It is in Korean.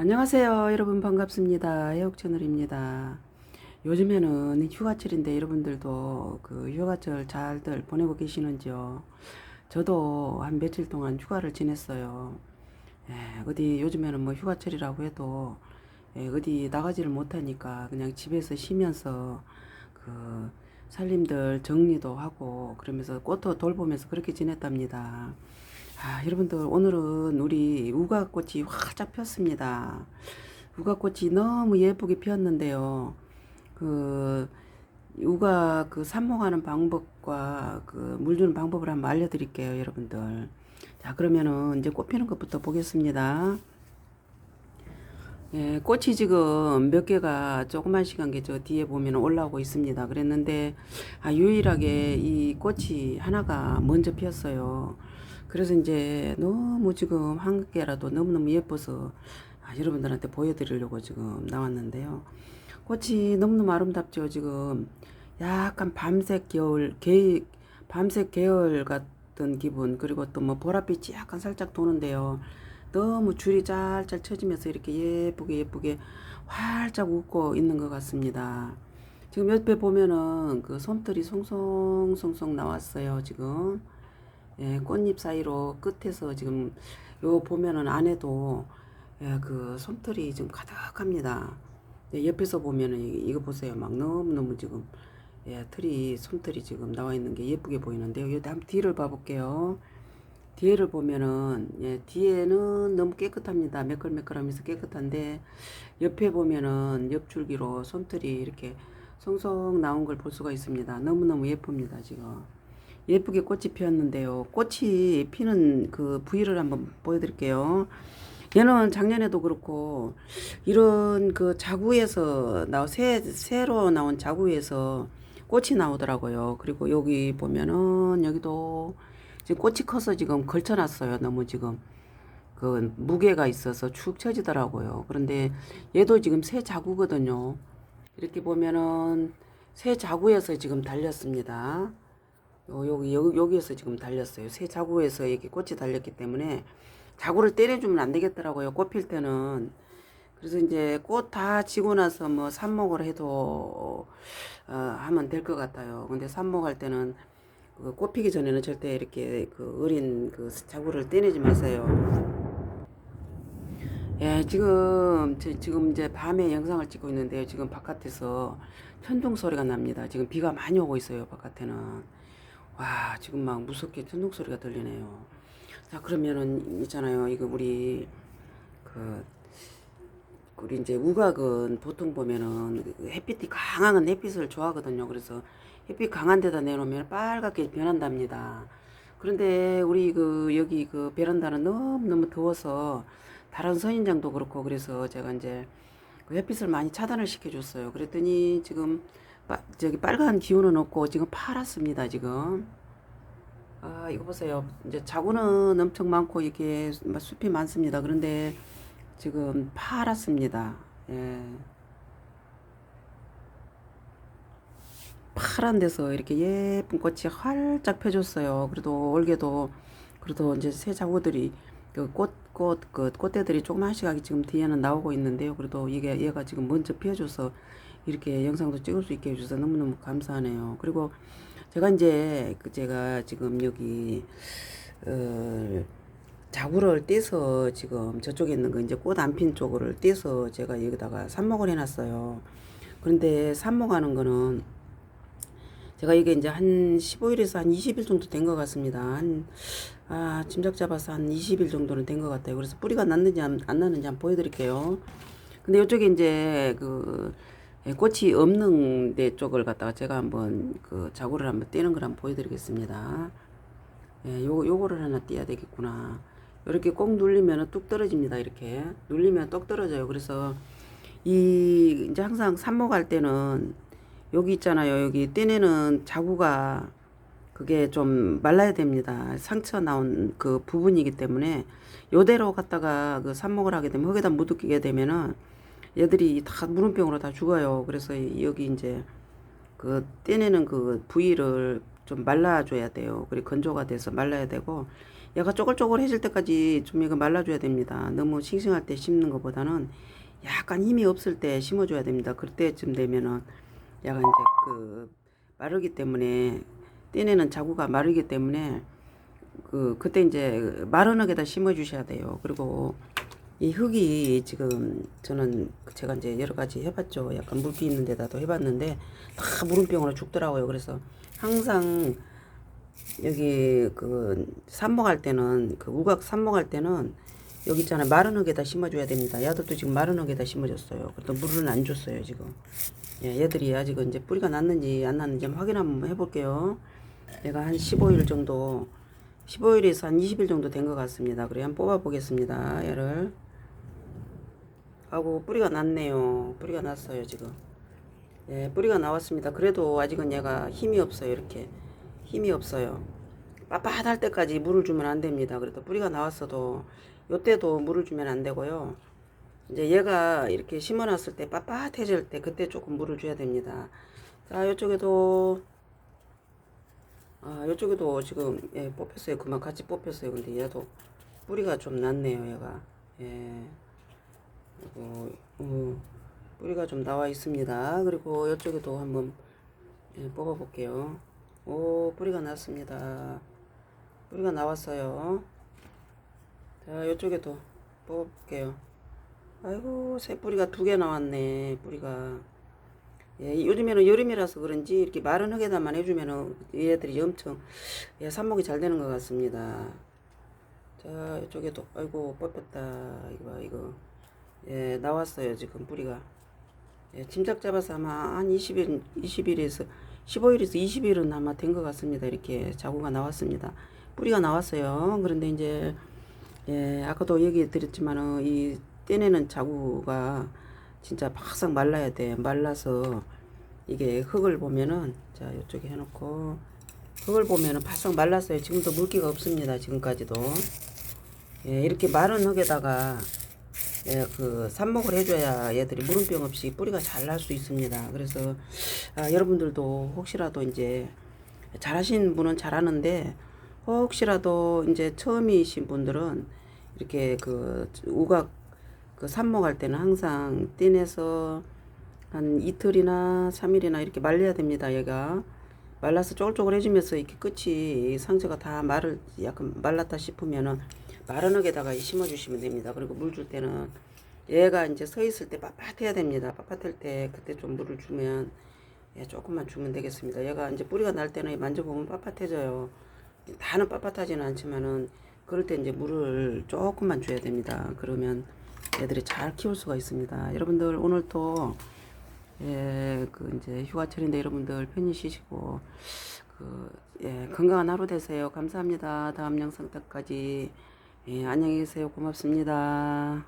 안녕하세요. 여러분 반갑습니다. 해옥 채널입니다. 요즘에는 휴가철인데 여러분들도 그 휴가철 잘들 보내고 계시는지요? 저도 한 며칠 동안 휴가를 지냈어요. 예, 어디 요즘에는 뭐 휴가철이라고 해도 예, 어디 나가지를 못하니까 그냥 집에서 쉬면서 그 살림들 정리도 하고 그러면서 꽃도 돌보면서 그렇게 지냈답니다. 아, 여러분들 오늘은 우리 우가꽃이 활짝 폈습니다. 우가꽃이 너무 예쁘게 피었는데요. 그 우가 그 삽목하는 방법과 그 물 주는 방법을 한번 알려드릴게요, 여러분들. 자, 그러면은 이제 꽃 피는 것부터 보겠습니다. 예, 꽃이 지금 몇 개가 조그만씩 한게 저 뒤에 보면 올라오고 있습니다. 그랬는데, 아, 유일하게 이 꽃이 하나가 먼저 피었어요. 그래서 이제 너무 지금 한 개라도 너무너무 예뻐서 아, 여러분들한테 보여드리려고 지금 나왔는데요. 꽃이 너무너무 아름답죠, 지금. 약간 밤색 겨울, 개, 밤색 계열 같은 기분, 그리고 또 뭐 보랏빛이 약간 살짝 도는데요. 너무 줄이 짤짤 쳐지면서 이렇게 예쁘게 예쁘게 활짝 웃고 있는 것 같습니다. 지금 옆에 보면은 그 솜털이 송송송송 나왔어요, 지금. 예, 꽃잎 사이로 끝에서 지금 요 보면은 안에도 예, 그 솜털이 지금 가득합니다. 예, 옆에서 보면은 이- 이거 보세요. 막 너무너무 지금 예, 털이 솜털이 지금 나와 있는 게 예쁘게 보이는데요. 요 다음 뒤를 봐볼게요. 뒤에를 보면은 예, 뒤에는 너무 깨끗합니다. 매끌매끌하면서 깨끗한데 옆에 보면은 옆줄기로 솜털이 이렇게 송송 나온 걸 볼 수가 있습니다. 너무너무 예쁩니다, 지금. 예쁘게 꽃이 피었는데요. 꽃이 피는 그 부위를 한번 보여드릴게요. 얘는 작년에도 그렇고 이런 그 자구에서 나 새, 새로 나온 자구에서 꽃이 나오더라고요. 그리고 여기 보면은 여기도 지금 꽃이 커서 지금 걸쳐놨어요. 너무 지금 그 무게가 있어서 축 처지더라고요. 그런데 얘도 지금 새 자구거든요. 이렇게 보면은 새 자구에서 지금 달렸습니다. 요, 여기, 여기, 여기 에서 지금 달렸어요. 새 자구에서 이렇게 꽃이 달렸기 때문에 자구를 때려주면 안 되겠더라고요. 꽃 필 때는. 그래서 이제 꽃 다 지고 나서 뭐 삽목을 해도 어, 하면 될 것 같아요. 근데 삽목할 때는 그 꽃 피기 전에는 절대 이렇게 그 어린 그 자구를 떼내지 마세요. 예, 지금 저, 지금 이제 밤에 영상을 찍고 있는데요. 지금 바깥에서 천둥 소리가 납니다. 지금 비가 많이 오고 있어요. 바깥에는. 와, 지금 막 무섭게 천둥 소리가 들리네요. 자, 그러면은 있잖아요. 이거 우리 그 우리 이제 우각은 보통 보면은 그 햇빛이 강한 햇빛을 좋아하거든요. 그래서 햇빛 강한 데다 내놓으면 빨갛게 변한답니다. 그런데 우리 그 여기 그 베란다는 너무 너무 더워서 다른 선인장도 그렇고 그래서 제가 이제 그 햇빛을 많이 차단을 시켜줬어요. 그랬더니 지금 빠, 저기 빨간 기운은 없고 지금 파랗습니다. 지금. 아 이거 보세요. 이제 자구는 엄청 많고 이게 막 숲이 많습니다. 그런데 지금 파랗습니다. 예. 파란 데서 이렇게 예쁜 꽃이 활짝 펴줬어요. 그래도 올게도 그래도 이제 새 자구들이 그 꽃, 꽃, 그 꽃대들이 조그만씩 지금 뒤에는 나오고 있는데요. 그래도 이게 얘가 지금 먼저 피워줘서 이렇게 영상도 찍을 수 있게 해줘서 너무너무 감사하네요. 그리고 제가 이제 그 제가 지금 여기 어, 자구를 떼서 지금 저쪽에 있는 거 이제 꽃 안 핀 쪽을 떼서 제가 여기다가 삽목을 해놨어요. 그런데 삽목하는 거는 제가 이게 이제 한 15일에서 한 20일 정도 된 것 같습니다. 한, 아, 짐작 잡아서 한 20일 정도는 된 것 같아요. 그래서 뿌리가 났는지 안, 안 났는지 한번 보여드릴게요. 근데 이쪽에 이제 그 예, 꽃이 없는 데 쪽을 갖다가 제가 한번 그 자구를 한번 떼는 걸 한번 보여드리겠습니다. 예, 요, 요거를 하나 떼야 되겠구나. 이렇게 꼭 눌리면 뚝 떨어집니다. 이렇게. 눌리면 똑 떨어져요. 그래서 이, 이제 항상 삽목할 때는 여기 있잖아요. 여기 떼내는 자구가 그게 좀 말라야 됩니다. 상처 나온 그 부분이기 때문에 요대로 갖다가 그 삽목을 하게 되면 흙에다 묻히게 되면은 얘들이 다 물음병으로 다 죽어요. 그래서 여기 이제 그 떼내는 그 부위를 좀 말라줘야 돼요. 그리고 건조가 돼서 말라야 되고 얘가 쪼글쪼글해질 때까지 좀 이거 말라줘야 됩니다. 너무 싱싱할 때 심는 것보다는 약간 힘이 없을 때 심어줘야 됩니다. 그때쯤 되면은 얘가 이제 그 마르기 때문에 떼내는 자구가 마르기 때문에 그 그때 이제 마른 흙에다 심어 주셔야 돼요. 그리고 이 흙이 지금 저는 제가 이제 여러 가지 해봤죠. 약간 물기 있는 데다도 해봤는데 다 물음병으로 죽더라고요. 그래서 항상 여기 그 삽목할 때는 그 우각 삽목할 때는 여기 있잖아요. 마른 흙에다 심어줘야 됩니다. 야들도 지금 마른 흙에다 심어줬어요. 그래도 물은 안 줬어요 지금. 예, 얘들이 아직 이제 뿌리가 났는지 안 났는지 확인 한번 해볼게요. 얘가 한 15일 정도 15일에서 한 20일 정도 된 것 같습니다. 그래 한번 뽑아 보겠습니다. 얘를 하고 뿌리가 났네요. 뿌리가 났어요 지금. 예, 뿌리가 나왔습니다. 그래도 아직은 얘가 힘이 없어요. 이렇게 힘이 없어요. 빳빳할 때까지 물을 주면 안 됩니다. 그래도 뿌리가 나왔어도 요때도 물을 주면 안 되고요. 이제 얘가 이렇게 심어놨을 때 빳빳해질 때 그때 조금 물을 줘야 됩니다. 자, 이쪽에도 아, 이쪽에도 지금 예, 뽑혔어요. 그만 같이 뽑혔어요. 근데 얘도 뿌리가 좀 났네요. 얘가 예. 그리고 어, 뿌리가 좀 나와 있습니다. 그리고 이쪽에도 한번 예, 뽑아 볼게요. 오, 뿌리가 났습니다. 뿌리가 나왔어요. 자, 이쪽에도 뽑아 볼게요. 아이고, 새 뿌리가 두 개 나왔네. 뿌리가. 예, 요즘에는 여름이라서 그런지 이렇게 마른 흙에다만 해주면은 얘들이 엄청 예, 삽목이 잘 되는 것 같습니다. 자, 이쪽에도 아이고 뽑혔다. 이거 봐, 이거 예, 나왔어요 지금 뿌리가. 예, 짐작 잡아서 아마 한 20일, 20일에서 15일에서 20일은 아마 된 것 같습니다. 이렇게 자구가 나왔습니다. 뿌리가 나왔어요. 그런데 이제 예, 아까도 얘기 드렸지만은 이 떼내는 자구가 진짜 바싹 말라야 돼. 말라서 이게 흙을 보면은 자 이쪽에 해 놓고 흙을 보면은 바싹 말랐어요. 지금도 물기가 없습니다. 지금까지도 예, 이렇게 마른 흙에다가 예, 그 삽목을 해줘야 얘들이 물음병 없이 뿌리가 잘 날 수 있습니다. 그래서 아, 여러분들도 혹시라도 이제 잘하시는 분은 잘하는데 혹시라도 이제 처음이신 분들은 이렇게 그 우각 그 삽목할 때는 항상 떼내서 한 이틀이나 삼일이나 이렇게 말려야 됩니다. 얘가 말라서 쪼글쪼글해지면서 이렇게 끝이 상처가 다 마를 약간 말랐다 싶으면은 마른 흙에다가 심어주시면 됩니다. 그리고 물 줄 때는 얘가 이제 서 있을 때 빳빳해야 됩니다. 빳빳할 때 그때 좀 물을 주면 예, 조금만 주면 되겠습니다. 얘가 이제 뿌리가 날 때는 만져보면 빳빳해져요. 다는 빳빳하지는 않지만은 그럴 때 이제 물을 조금만 줘야 됩니다. 그러면 애들이 잘 키울 수가 있습니다. 여러분들 오늘 또 예, 그 이제 휴가철인데 여러분들 편히 쉬시고 그 예, 건강한 하루 되세요. 감사합니다. 다음 영상 때까지 예, 안녕히 계세요. 고맙습니다.